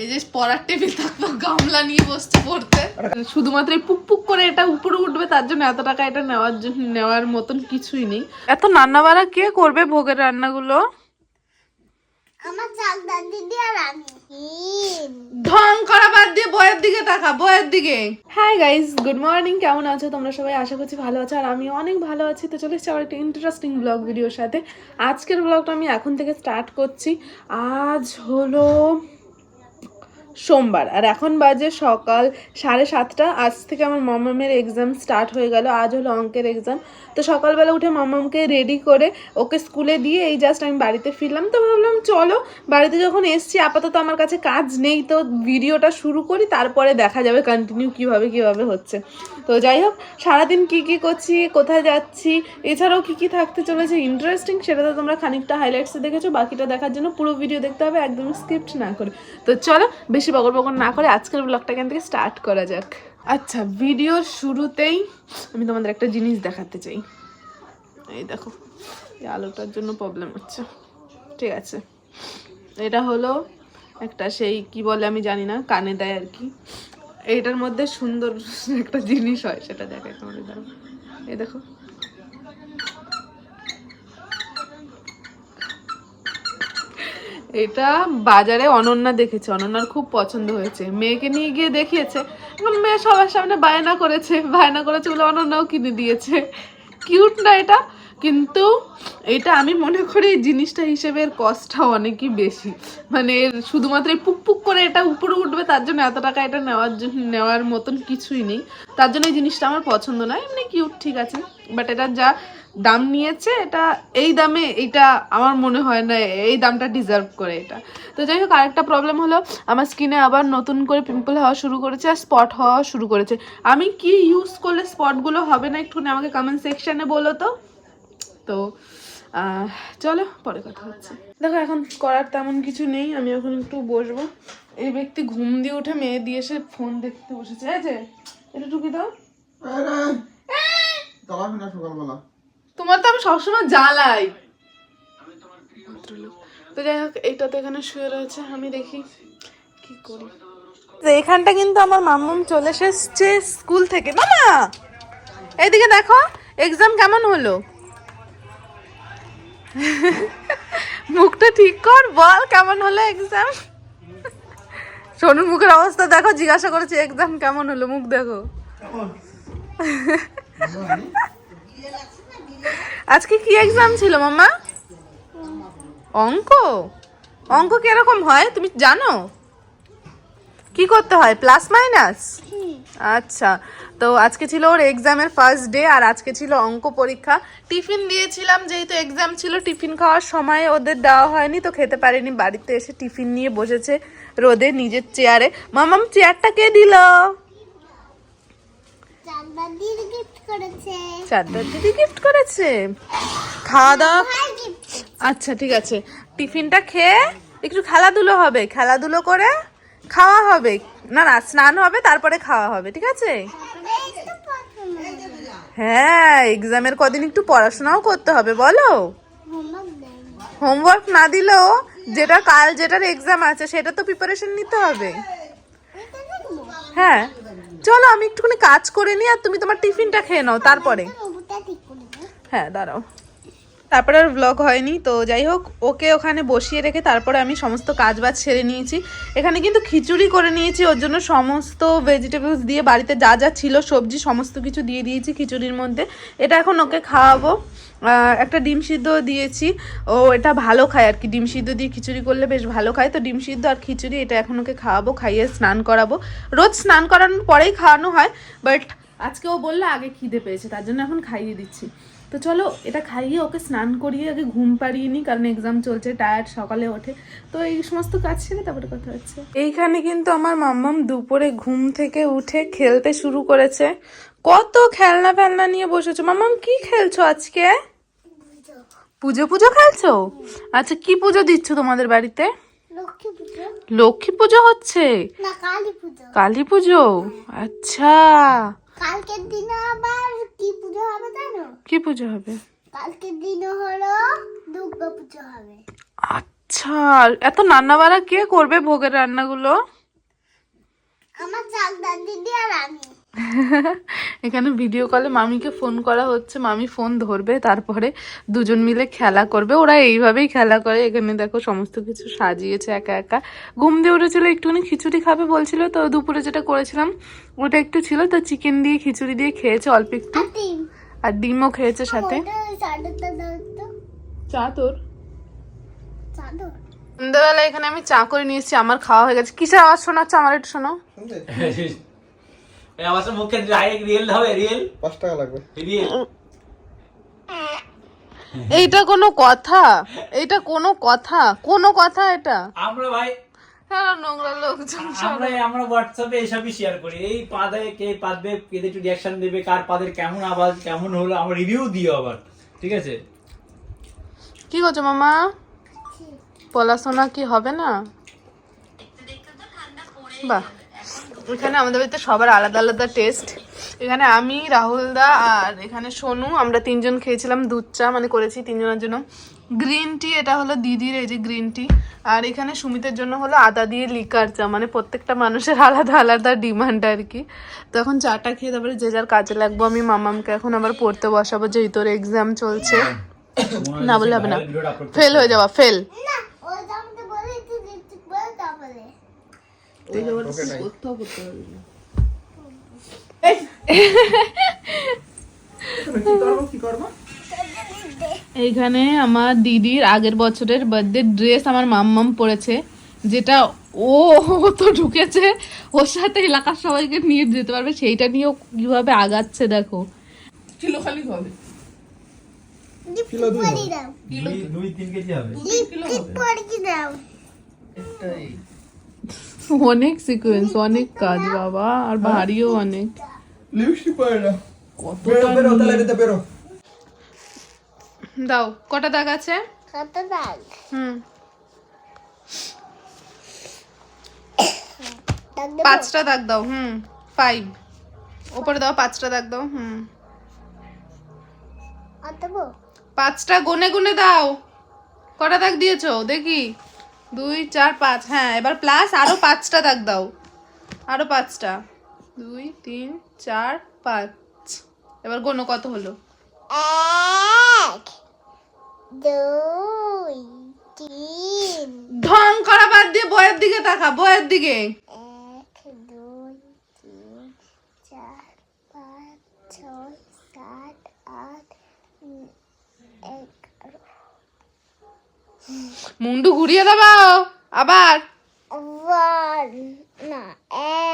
এই যে পড়ার টেবিল থাকতো গামলা নিয়ে বসছে পড়তে। শুধুমাত্র এই পুক পুক করে এটা উপরে উঠবে তার জন্য এত টাকা এটা নেওয়ার জন্য নেওয়ার মতন কিছুই নেই। এত রান্না বাড়া কে করবে ভোগের রান্নাগুলো? আমার চাকদার দিদি আর আমি। ঢং করা বাদ দিয়ে বইয়ের দিকে তাকা বইয়ের দিকে। হাই গাইস গুড মর্নিং কেমন আছো? তোমরা সবাই আশা করছি ভালো আছো আর আমি অনেক ভালো আছি। তো চলে এসেছি আবার একটা ইন্টারেস্টিং ব্লগ ভিডিওর সাথে। আজকের ব্লগটা আমি এখন থেকে স্টার্ট করছি। আজ হলো সোমবার। আর এখন বাজে সকাল সাড়ে সাতটা। আজ থেকে আমার মামামের এক্সাম স্টার্ট হয়ে গেল। আজ হলো অঙ্কের এক্সাম তো সকালবেলা উঠে মামামকে রেডি করে ওকে স্কুলে দিয়ে এই জাস্ট আমি বাড়িতে ফিরলাম। তো ভাবলাম, চলো, বাড়িতে যখন এসছি, আপাতত আমার কাছে কাজ নেই। তো ভিডিওটা শুরু করি, তারপরে দেখা যাবে কন্টিনিউ কীভাবে কীভাবে হচ্ছে। তো যাই হোক, সারাদিন কি কি করছি, কোথায় যাচ্ছি, এছাড়াও কি কি থাকতে চলেছে ইন্টারেস্টিং সেটা তো তোমরা খানিকটা হাইলাইটসে দেখেছ। বাকিটা দেখার জন্য পুরো ভিডিও দেখতে হবে, একদম স্ক্রিপ্ট না করে। তো চলো, বেশি বকর বকর না করে আজকের ব্লগটা এখান থেকে স্টার্ট করা যাক। আচ্ছা ভিডিওর শুরুতেই আমি তোমাদের একটা জিনিস দেখাতে চাই। এই দেখো, এই আলোটার জন্য প্রবলেম হচ্ছে। ঠিক আছে, এটা হলো একটা সেই কি বলে আমি জানি না, কানে দেয় আর কি। এইটার মধ্যে সুন্দর একটা জিনিস হয়, সেটা দেখাই তোমাদের দাঁড়াও এই দেখো এটা বাজারে অনন্যা দেখেছে। অনন্যার খুব পছন্দ হয়েছে। মেয়েকে নিয়ে গিয়ে দেখিয়েছে। মেয়ে সবার সামনে বায়না করেছে। বায়না করেছে বলে অনন্যাও কিনে দিয়েছে। কিউট না এটা। কিন্তু এটা আমি মনে করি এই জিনিসটা হিসেবে এর কস্টটা অনেকই বেশি। মানে এর শুধুমাত্র এই পুক পুক করে এটা উপরে উঠবে, তার জন্য এত টাকা এটা নেওয়ার জন্য নেওয়ার মতন কিছুই নেই। তার জন্য এই জিনিসটা আমার পছন্দ নয়। এমনি কিউট ঠিক আছে। বাট এটা যা দাম নিয়েছে এটা এই দামে এটা আমার মনে হয় না এই দামটা ডিজার্ভ করে এটা। তো যাই হোক আরেকটা প্রবলেম হলো আমার স্কিনে আবার নতুন করে পিম্পল হওয়া শুরু করেছে আর স্পট হওয়া শুরু করেছে। আমি কি ইউজ করলে স্পটগুলো হবে না একটুখানি আমাকে কমেন্ট সেকশানে বলো তো? তো চলো পরে কথা হচ্ছে। দেখো এখন করার তেমন কিছু নেই আমি এখন একটু বসবো। এই ব্যক্তি ঘুম দিয়ে উঠে মেয়ে দিয়ে এসে ফোন দেখতে বসেছে যে এটা টুকি দাও। না সকালবেলা। তোমার তো আমি সবসময় জ্বালাই। তো যাই হোক এইটা তো এখানে শুয়ে রয়েছে আমি দেখি কি করি। তো এখানটা কিন্তু আমার মাম্মুম চলে এসেছে স্কুল থেকে। মামা! এইদিকে দেখো এক্সাম কেমন হলো? মুখটা ঠিক কর বল কেমন হলো এক্সাম সোনুর মুখের অবস্থা দেখো জিজ্ঞাসা করেছে এক্সাম কেমন হলো মুখ দেখো। আজকে কি এক্সাম ছিল মামা অঙ্ক? অঙ্ক কীরকম হয়, তুমি জানো? কি করতে হয় প্লাস মাইনাস আচ্ছা তো আজকে ছিল ওর এক্সামের ফার্স্ট ডে আর আজকে ছিল অঙ্ক পরীক্ষা। টিফিন দিয়েছিলাম, যেহেতু এক্সাম ছিল, টিফিন খাওয়ার সময় ওদের দেওয়া হয়নি, তো খেতে পারেনি। বাড়িতে এসে টিফিন নিয়ে বসেছে রোদে নিজের চেয়ারে মামাম চেয়ারটা কে দিল? করেছে। চারটার দিদি গিফট করেছে? খাওয়া দাওয়া? আচ্ছা ঠিক আছে। টিফিনটা খেয়ে একটু খেলাধুলো হবে। খেলাধুলো করে খাওয়া হবে। না না স্নান হবে তারপরে খাওয়া হবে ঠিক আছে? হ্যাঁ এক্সামের কদিন একটু পড়াশোনাও করতে হবে বলো? হোমওয়ার্ক না দিলেও যেটা কাল যেটার এক্সাম আছে সেটা তো প্রিপারেশন নিতে হবে। হ্যাঁ। চলো আমি একটুখানি কাজ করে নিই আর তুমি তোমার টিফিনটা খেয়ে নাও তারপরে। হ্যাঁ দাঁড়াও। তারপরে আর ব্লগ হয়নি, তো যাই হোক, ওকে ওখানে বসিয়ে রেখে তারপরে আমি সমস্ত কাজ বাজ সেরে নিয়েছি। এখানে কিন্তু খিচুড়ি করে নিয়েছি, ওর জন্য সমস্ত ভেজিটেবলস দিয়ে বাড়িতে যা যা ছিল, সবজি, সমস্ত কিছু দিয়ে দিয়েছি খিচুড়ির মধ্যে। এটা এখন ওকে খাওয়াবো। একটা ডিম সিদ্ধ দিয়েছি। ও এটা ভালো খায় আর কি, ডিম সিদ্ধ দিয়ে খিচুড়ি করলে বেশ ভালো খায়। তো ডিম সিদ্ধ আর খিচুড়ি এটা এখন ওকে খাওয়াবো, খাইয়ে স্নান করাবো। রোজ স্নান করানোর পরেই খাওয়ানো হয় বাট আজকে ও বলল আগে খিদে পেয়েছে, তার জন্য এখন খাইয়ে দিচ্ছি। তো চলো এটা খাইয়ে ওকে স্নান করিয়ে আগে ঘুম পাড়িয়ে নিই কারণ এক্সাম চলছে টায়ার্ড সকালে ওঠে। তো এই সমস্ত কাজ ছেড়ে তারপরে কথা হচ্ছে। এইখানে কিন্তু আমার মাম্মাম দুপুরে ঘুম থেকে উঠে খেলতে শুরু করেছে। কত খেলনা ফেলনা নিয়ে বসেছো। মাম্মাম কি খেলছো আজকে? পুজো। পুজো খেলছো? আচ্ছা কি পুজো দিচ্ছ তোমাদের বাড়িতে? লক্ষ্মী পুজো হচ্ছে? না কালী পুজো। কালী পুজো? আচ্ছা। কালকের দিনে আবার কি পুজো হবে জানো? কি পুজো হবে? কালকের দিনে হলো দুর্গা পুজো হবে। আচ্ছা এত রান্না বাড়া কে করবে ভোগের রান্নাগুলো? আমার চাকদার দিদি আর আমি। এখানে ভিডিও কলে মামিকে ফোন করা হচ্ছে। মামি ফোন ধরবে তারপরে দুজন মিলে খেলা করবে। ওরা এইভাবেই খেলা করে। এখানে দেখো সমস্ত কিছু সাজিয়েছে একা একা। ঘুম দিয়ে উঠেছিল একটুখানি খিচুড়ি খাবে বলছিল। তো দুপুরে যেটা করেছিলাম ওটা একটু ছিল। তো চিকেন দিয়ে খিচুড়ি দিয়ে খেয়েছে অল্প একটু। আর ডিমও খেয়েছে সাথে। চা তোর সন্ধ্যাবেলা এখানে আমি চা করে নিয়েছি আমার খাওয়া হয়ে গেছে। কিসের আওয়াজ শোনাচ্ছে? আমার একটু শোনো আমার মুখে ডাইরেক্ট রিয়েল হবে রিয়েল পাঁচ টাকা লাগবে। রিয়েল এইটা কোনো কথা এইটা কোনো কথা কোনো কথা এটা। আমরা ভাই হ্যাঁ নোংরা লোকজন আমরা আমরা হোয়াটসঅ্যাপে এসবই শেয়ার করি। এই পাদে কে পাদবে কে একটু রিয়াকশন দেবে কার পাদের কেমন আওয়াজ কেমন হলো আমরা রিভিউ দিও আবার ঠিক আছে? কি করছ মামা? পড়াশোনা কি হবে না? বাহ। এখানে আমাদের বাড়িতে সবার আলাদা আলাদা টেস্ট এখানে আমি রাহুল দা আর এখানে সোনু আমরা তিনজন খেয়েছিলাম দুধ চা মানে করেছি তিনজনের জন্য। গ্রিন টি এটা হলো দিদির এই যে গ্রিন টি আর এখানে সুমিতের জন্য হলো আদা দিয়ে লিকার চা মানে প্রত্যেকটা মানুষের আলাদা আলাদা ডিমান্ড আর কি। তো এখন চাটা খেয়ে তারপরে যে যার কাজে লাগবো আমি মামামকে এখন আবার পড়তে বসাবো যেহেতু ওর এক্সাম চলছে। না বললে হবে না। ফেল হয়ে যাওয়া ফেল না ওই তো আমাকে বলে তুই লিপস্টিক বলে তারপরে কি করব এইখানে আমার দিদির আগের বছরের বার্থডে ড্রেস আমার মাম্মাম পরেছে যেটা ও তো ঢুকেছে ওর সাথে এলাকার সবাইকে নিয়ে যেতে পারবে সেইটা নিয়েও কীভাবে আগাচ্ছে দেখো। কিলো খালি হবে। পরে দুই তিন কেজি হবে। লিপস্টিক পরে কি দাও অনেক সিকোয়েন্স অনেক কাজ বাবা। আর ভারীও অনেক। দাও কটা দাগ আছে? কত দাগ? হুম। পাঁচটা দাগ দাও হুম ফাইভ ওপরে দাও পাঁচটা দাগ দাও হুম। পাঁচটা গুনে গুনে দাও। কটা দাগ দিয়েছ? দেখি। দুই চার পাঁচ হ্যাঁ এবার প্লাস আরও পাঁচটা দাগ দাও। আরও পাঁচটা। দুই তিন চার পাঁচ। এবার গোনো কত হলো? এক দুই তিন। ঢং করা বাদ দিয়ে বইয়ের দিকে তাকা বইয়ের দিকে। এক দুই তিন চার পাঁচ ছয় সাত আট এগারো মুন্ডু ঘুরিয়ে দাও আবার। না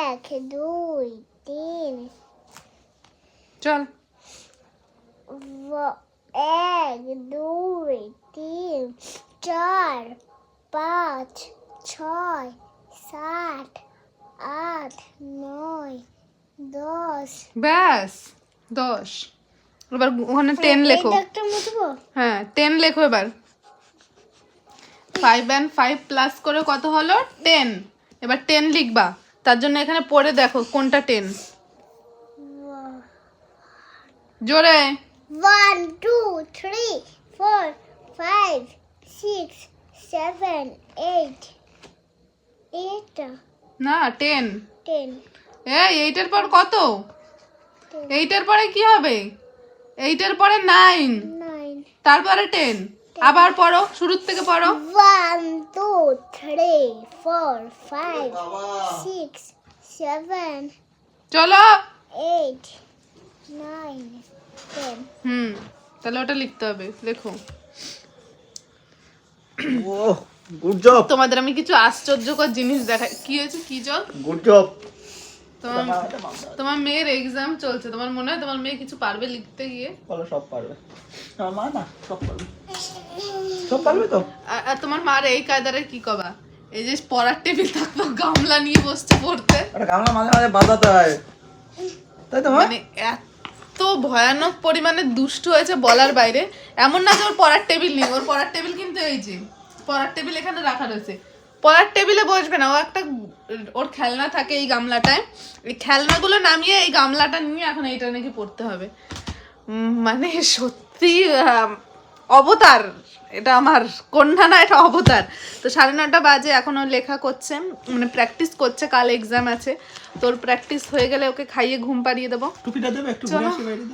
এক দুই তিন। চল। এক দুই তিন চার পাঁচ ছয় সাত আট নয় দশ। ব্যাস দশ। এবার ওখানে টেন লেখো। একটা মুছবো? হ্যাঁ টেন লেখো এবার। ফাইভ অ্যান্ড ফাইভ প্লাস করে কত হলো? টেন এবার টেন লিখবা। তার জন্য এখানে পড়ে দেখো কোনটা টেন জোরে। One two three four five six seven eight এইটটা না টেন টেন এই এইটের পর কত? এইটের পরে কি হবে? এইটের পরে নাইন তারপরে টেন আবার পড়ো শুরুর থেকে পড়ো। One two three four five six seven চলো। এইট নাইন টেন হুম তাহলে ওটা লিখতে হবে লেখো ও গুড জব তোমাদের আমি কিছু আশ্চর্যকর জিনিস দেখাই কি হয়েছে? কি জল? গুড জব তোমার তোমার মেয়ের এক্সাম চলছে তোমার মনে হয় তোমার মেয়ে কিছু পারবে লিখতে গিয়ে? বলো সব পারবে। আমার মা? না সব পারবে। সব পারবে তো? আর- তোমার মার এই কায়দারে কি কবা? এই যে পড়ার টেবিল থাকতো গামলা নিয়ে বসছে পড়তে। গামলা মাঝে মাঝে বাজাতে হয়। তাই তো মানে এত ভয়ানক পরিমাণে দুষ্ট হয়েছে বলার বাইরে। এমন না যে ওর পড়ার টেবিল নেই ওর পড়ার টেবিল কিন্তু এই যে পড়ার টেবিল এখানে রাখা রয়েছে। পড়ার টেবিলে বসবে না ও একটা ওর খেলনা থাকে এই গামলাটায়। এই খেলনাগুলো নামিয়ে এই গামলাটা নিয়ে এখন এইটা নাকি পড়তে হবে। মানে সত্যি অবতার এটা আমার কন্যা না এটা অবতার। তো সাড়ে নটা বাজে এখন ও লেখা করছে মানে প্র্যাকটিস করছে কাল এক্সাম আছে। তোর প্র্যাকটিস হয়ে গেলে ওকে খাইয়ে ঘুম পাড়িয়ে দেবো। টুপিটা দেবে একটু। ঘুরে বাইরে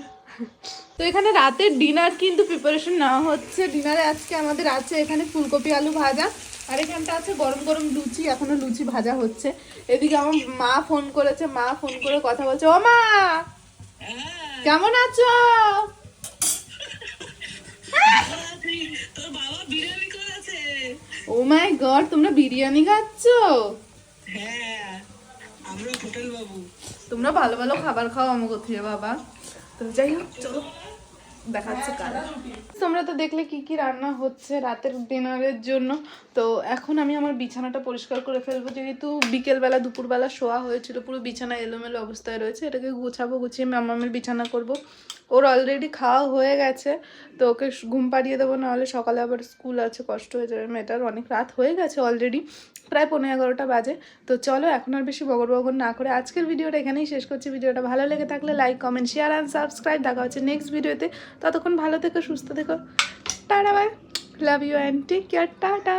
তো এখানে রাতের ডিনার কিন্তু প্রিপারেশন নেওয়া হচ্ছে। ডিনারে আজকে আমাদের আছে এখানে ফুলকপি আলু ভাজা। আর এখানটা আছে গরম গরম লুচি এখনও লুচি ভাজা হচ্ছে। এদিকে আমার মা ফোন করেছে মা ফোন করে কথা বলছে ও মা কেমন আছো? ও মাই গড তোমরা বিরিয়ানি খাচ্ছ? তোমরা ভালো ভালো খাবার খাও আমাকে বাবা? তো যাই হোক, চলো। কাল। তোমরা তো দেখলে কি কি রান্না হচ্ছে রাতের ডিনারের জন্য। তো এখন আমি আমার বিছানাটা পরিষ্কার করে ফেলব, যেহেতু বিকেলবেলা, দুপুরবেলা শোয়া হয়েছিল, পুরো বিছানা এলোমেলো অবস্থায় রয়েছে। এটাকে গুছাবো, গুছিয়ে মামামের বিছানা করব। ওর অলরেডি খাওয়া হয়ে গেছে, তো ওকে ঘুম পাড়িয়ে দেবো, নাহলে সকালে আবার স্কুল আছে, কষ্ট হয়ে যাবে, মেয়েটার অনেক রাত হয়ে গেছে অলরেডি প্রায় পনেরো এগারোটা বাজে, তো চলো এখন আর বেশি বগর বগর না করে আজকের ভিডিওটা এখানেই শেষ করছি, ভিডিওটা ভালো লেগে থাকলে like comment share and subscribe দেখা হচ্ছে নেক্সট ভিডিওতে, ততক্ষণ ভালো থেকো, সুস্থ থেকো, tata bye love you and take care tata!